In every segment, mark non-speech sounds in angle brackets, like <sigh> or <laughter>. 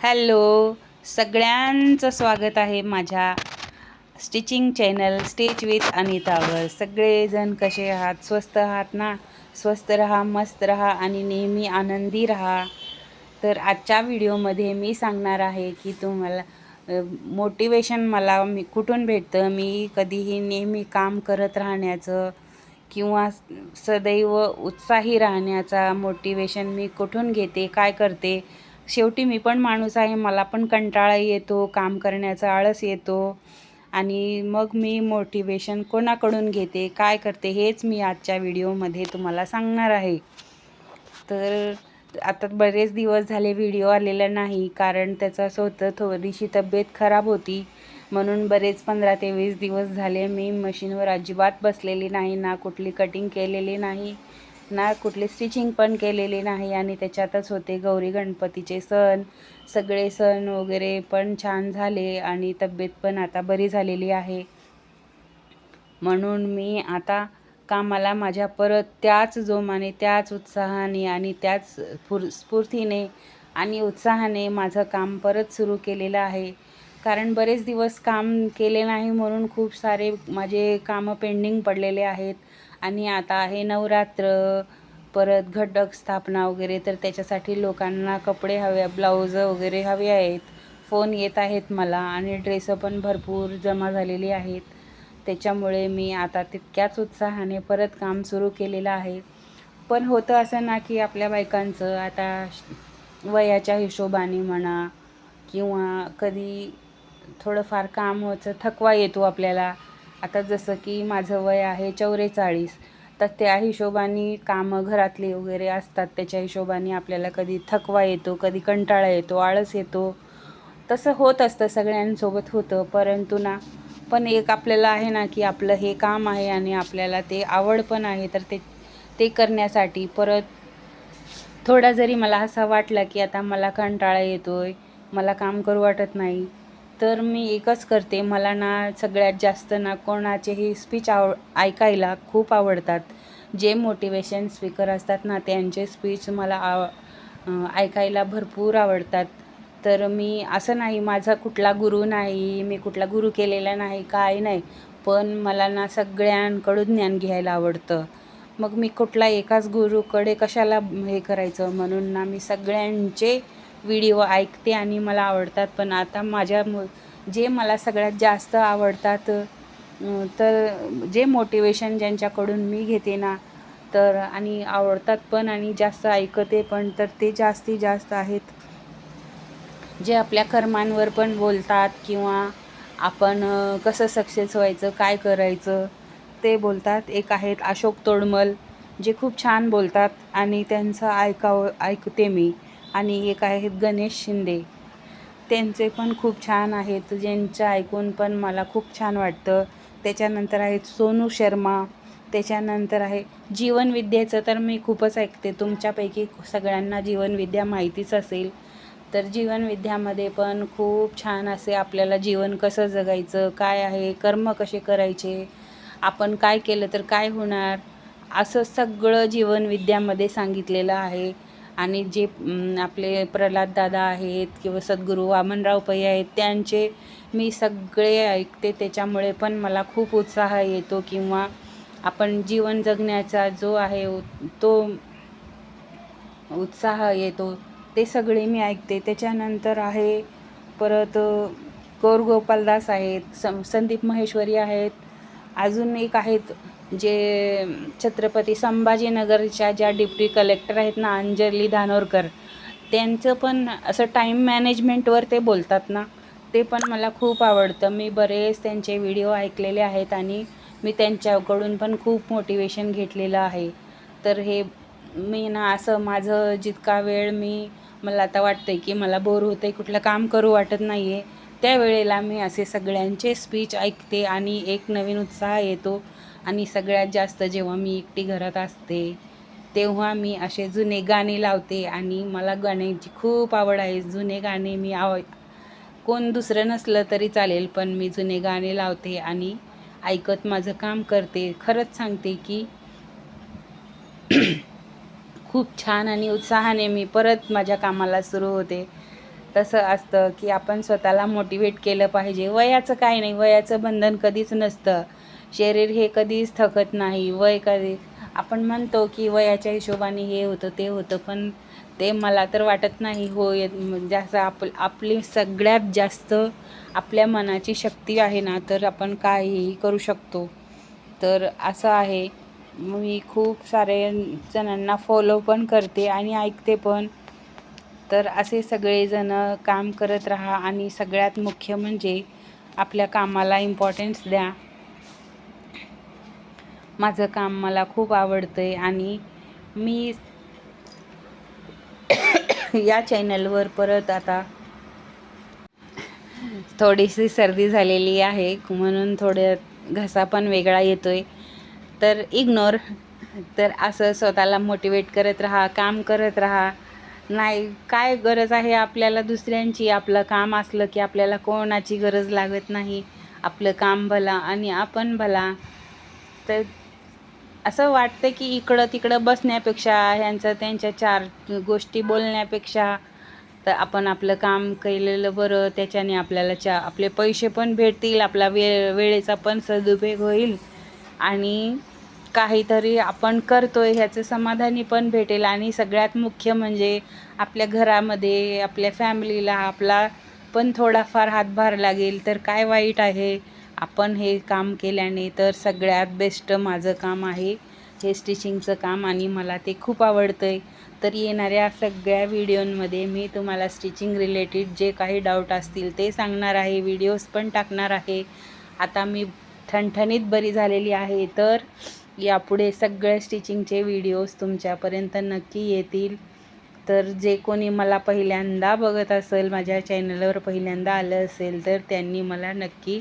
Hello सगळ्यांचं स्वागत आहे माझ्या स्टिचिंग चॅनल स्टिच विथ अनितावर. सगळेजण कसे आहात? स्वस्त आहात ना? स्वस्त रहा मस्त रहा आणि नेहमी आनंदी रहा. तर आजच्या व्हिडिओमध्ये मी सांगणार आहे की तुम्हाला मोटिवेशन मला मी कुठून भेटतं? मी कधीही नेहमी काम करत राहण्याचं किंवा सदैव उत्साही राहण्याचा मोटिवेशन मी कुठून घेते? काय करते? शेवटी मी पण माणूस आहे मला पण कंटाळा येतो काम करण्याचा आळस येतो आणि मग मी मोटिवेशन कोणाकडून घेते काय करते हेच मी आजच्या व्हिडिओमध्ये तुम्हाला सांगणार आहे. तर आता बरेच दिवस झाले व्हिडिओ आलेला नाही कारण त्याचं असं होतं थोडीशी तब्येत खराब होती. म्हणून बरेच पंधरा ते वीस दिवस झाले मी मशीनवर अजिबात बसलेली नाही ना कुठली कटिंग केलेली नाही. ना कुठली स्टिचिंग पण केलेली नाही आणि त्याच्यातच होते गौरी गणपतीचे सण. सगळे सण वगैरे पण छान झाले आणि तब्येत पण आता बरी झालेली आहे. म्हणून मी आता कामाला माझ्या परत त्याच जोमाने त्याच उत्साहाने आणि त्याच फुर स्फूर्तीने आणि उत्साहाने माझं काम परत सुरू केलेलं आहे. कारण बरेच दिवस काम केले नाही म्हणून खूप सारे माझे कामं पेंडिंग पडलेले आहेत. आणि आता आहे नवरात्र परत घटक स्थापना वगैरे तर त्याच्यासाठी लोकांना कपडे हवे ब्लाऊज वगैरे हवे आहेत. फोन येत आहेत मला आणि ड्रेसं पण भरपूर जमा झालेली आहेत. त्याच्यामुळे मी आता तितक्याच उत्साहाने परत काम सुरू केलेलं आहे. पण होतं असं ना की आपल्या बायकांचं आता वयाच्या हिशोबाने म्हणा किंवा कधी थोडंफार काम होतं थकवा येतो आपल्याला. आता जसं की माझं वय आहे चौवेचाळीस तर त्या हिशोबाने कामं घरातली वगैरे असतात. त्याच्या हिशोबाने आपल्याला कधी थकवा येतो कधी कंटाळा येतो आळस येतो. तसं होत असतं सगळ्यांसोबत होतं. परंतु ना पण एक आपल्याला आहे ना की आपलं हे काम आहे आणि आपल्याला ते आवड पण आहे तर ते ते करण्यासाठी परत थोडा जरी मला असा वाटला की आता मला कंटाळा येतो आहे मला काम करू वाटत नाही तर मी एकच करते. मला ना सगळ्यात जास्त ना कोणाचेही स्पीच आव ऐकायला खूप आवडतात. जे मोटिवेशन स्पीकर असतात ना त्यांचे स्पीच मला आव ऐकायला भरपूर आवडतात. तर मी असं नाही माझा कुठला गुरु नाही मी कुठला गुरु केलेला नाही काय नाही पण मला ना सगळ्यांकडून ज्ञान घ्यायला आवडतं. मग मी कुठला एकाच गुरुकडे कशाला हे करायचं? म्हणून ना मी सगळ्यांचे व्हिडिओ ऐकते आणि मला आवडतात. पण आता माझ्या जे मला सगळ्यात जास्त आवडतात तर जे मोटिवेशन ज्यांच्याकडून मी घेते ना तर आणि आवडतात पण आणि जास्त ऐकते पण तर ते जास्तीत जास्त आहेत. जे आपल्या कर्मांवर पण बोलतात किंवा आपण कसं सक्सेस व्हायचं काय करायचं ते बोलतात. एक आहेत अशोक तोडमल जे खूप छान बोलतात आणि त्यांचं ऐकावं ऐकते मी. आणि एक आहेत गणेश शिंदे. त्यांचे पण खूप छान आहेत ज्यांचं ऐकून पण मला खूप छान वाटतं. त्याच्यानंतर आहेत सोनू शर्मा त्याच्यानंतर आहे जीवनविद्येचं तर मी खूपच ऐकते. तुमच्यापैकी सगळ्यांना जीवनविद्या माहितीच असेल. तर जीवनविद्यामध्ये पण खूप छान असे आपल्याला जीवन कसं जगायचं काय आहे कर्म कसे करायचे आपण काय केलं तर काय होणार असं सगळं जीवनविद्यामध्ये सांगितलेलं आहे. आणि जे आपले प्रल्हाद दादा आहेत किंवा सद्गुरू वामनराव पै आहेत त्यांचे मी सगळे ऐकते. त्याच्यामुळे पण मला खूप उत्साह येतो किंवा आपण जीवन जगण्याचा जो आहे तो उत्साह येतो. ते सगळे मी ऐकते. त्याच्यानंतर आहे परत कौर गोपालदास आहेत सं संदीप महेश्वरी आहेत. अजून एक आहेत जे छत्रपती संभाजीनगरच्या ज्या डिप्टी कलेक्टर आहेत ना अंजली धानोरकर त्यांचं पण असं टाईम मॅनेजमेंटवर ते बोलतात ना ते पण मला खूप आवडतं. मी बरेच त्यांचे व्हिडिओ ऐकलेले आहेत आणि मी त्यांच्याकडून पण खूप मोटिवेशन घेतलेलं आहे. तर हे मी ना असं माझं जितका वेळ मी मला आता वाटतं आहे की मला बोर होतं आहे कुठलं काम करू वाटत नाही आहे त्यावेळेला मी असे सगळ्यांचे स्पीच ऐकते आणि एक नवीन उत्साह येतो. आणि सगळ्यात जास्त जेव्हा मी एकटी घरात असते तेव्हा मी असे जुने गाणे लावते आणि मला गाण्याची खूप आवड आहे. जुने गाणे मी आव कोण दुसरं नसलं तरी चालेल पण मी जुने गाणे लावते आणि ऐकत माझं काम करते. खरंच सांगते की <clears throat> खूप छान आणि उत्साहाने मी परत माझ्या कामाला सुरू होते. तसं असतं की आपण स्वतःला मोटिवेट केलं पाहिजे. वयाचं काय नाही वयाचं बंधन कधीच नसतं. शरीर हे कधीच थकत नाही वय कधी आपण म्हणतो की वयाच्या हिशोबाने हे होतं ते होतं पण ते मला तर वाटत नाही. हो जास्त आप आपली सगळ्यात जास्त आपल्या मनाची शक्ती आहे ना तर आपण काहीही करू शकतो. तर असं आहे. मी खूप सारे जणांना फॉलो पण करते आणि ऐकते पण. तर असे सगळेजण काम करत राहा आणि सगळ्यात मुख्य म्हणजे आपल्या कामाला इम्पॉर्टन्स द्या. माझं काम मला खूप आवडतं आहे आणि मी या चॅनलवर परत आता थोडीशी सर्दी झालेली आहे म्हणून थोडं घसा पण वेगळा येतो आहे तर इग्नोर तर असं स्वतःला मोटिवेट करत राहा काम करत राहा. नाही काय गरज आहे आपल्याला दुसऱ्यांची? आपलं काम असलं की आपल्याला कोणाची गरज लागत नाही. आपलं काम भला आणि आपण भला. तर असं वाटतं की इकडं तिकडं बसण्यापेक्षा ह्यांचं त्यांच्या चार गोष्टी बोलण्यापेक्षा तर आपण आपलं काम केलेलं बरं. त्याच्याने आपल्याला चा आपले पैसे पण भेटतील आपला वेळ वेळेचा पण सदुपयोग होईल. आणि काहीतरी आपण करतोय ह्याचं समाधानी पण भेटेल. आणि सगळ्यात मुख्य म्हणजे आपल्या घरामध्ये आपल्या फॅमिलीला आपला पण थोडाफार हातभार लागेल. तर काय वाईट आहे? आपण हे काम केल्याने तर सगळ्यात बेस्ट माझं काम आहे हे स्टिचिंगचं काम आणि मला ते खूप आवडतं आहे तर येणाऱ्या सगळ्या व्हिडिओंमध्ये मी तुम्हाला स्टिचिंग रिलेटेड जे काही डाऊट असतील ते सांगणार आहे. व्हिडिओज पण टाकणार आहे. आता मी ठणठणीत बरी झालेली आहे. तर यापुढे सगळे स्टिचिंगचे व्हिडिओज तुमच्यापर्यंत नक्की येतील. तर जे कोणी मला पहिल्यांदा बघत असेल माझ्या चॅनलवर पहिल्यांदा आलं असेल तर त्यांनी मला नक्की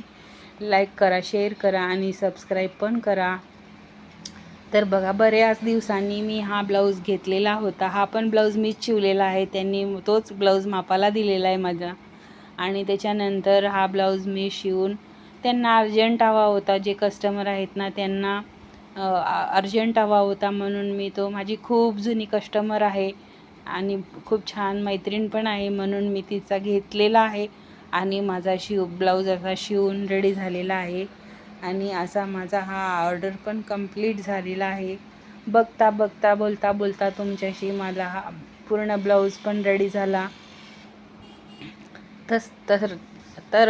लाईक करा शेअर करा आणि सबस्क्राईब पण करा. तर बघा बऱ्याच दिवसांनी मी हा ब्लाऊज घेतलेला होता. हा पण ब्लाऊज मीच शिवलेला आहे. त्यांनी तोच ब्लाऊज मापाला दिलेला आहे माझा. आणि त्याच्यानंतर हा ब्लाऊज मी शिवून त्यांना अर्जंट हवा होता. जे कस्टमर आहेत ना त्यांना अर्जंट हवा होता म्हणून मी तो माझी खूप जुनी कस्टमर आहे आणि खूप छान मैत्रीण पण आहे म्हणून मी तिचा घेतलेला आहे आणि माझा शिव ब्लाऊज असा शिवून रेडी झालेला आहे आणि असा माझा हा ऑर्डर पण कंप्लीट झालेला आहे. बघता बघता बोलता बोलता तुमच्याशी मला हा पूर्ण ब्लाऊज पण रेडी झाला. तस तर तर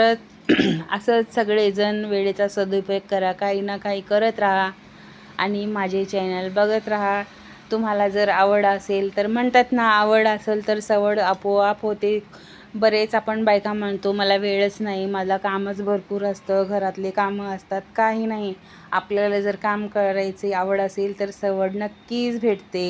<clears throat> असंच सगळेजण वेळेचा सदुपयोग करा काही ना काही करत राहा. आणि माझे चॅनल बघत राहा. तुम्हाला जर आवड असेल तर म्हणतात ना आवड असेल तर सवड आपोआप होते. बरेच आपण बायका म्हणतो मला वेळच नाही मला कामच भरपूर असतं घरातले कामं असतात काही नाही. आपल्याला जर काम करायचे आवड असेल तर सवड नक्कीच भेटते.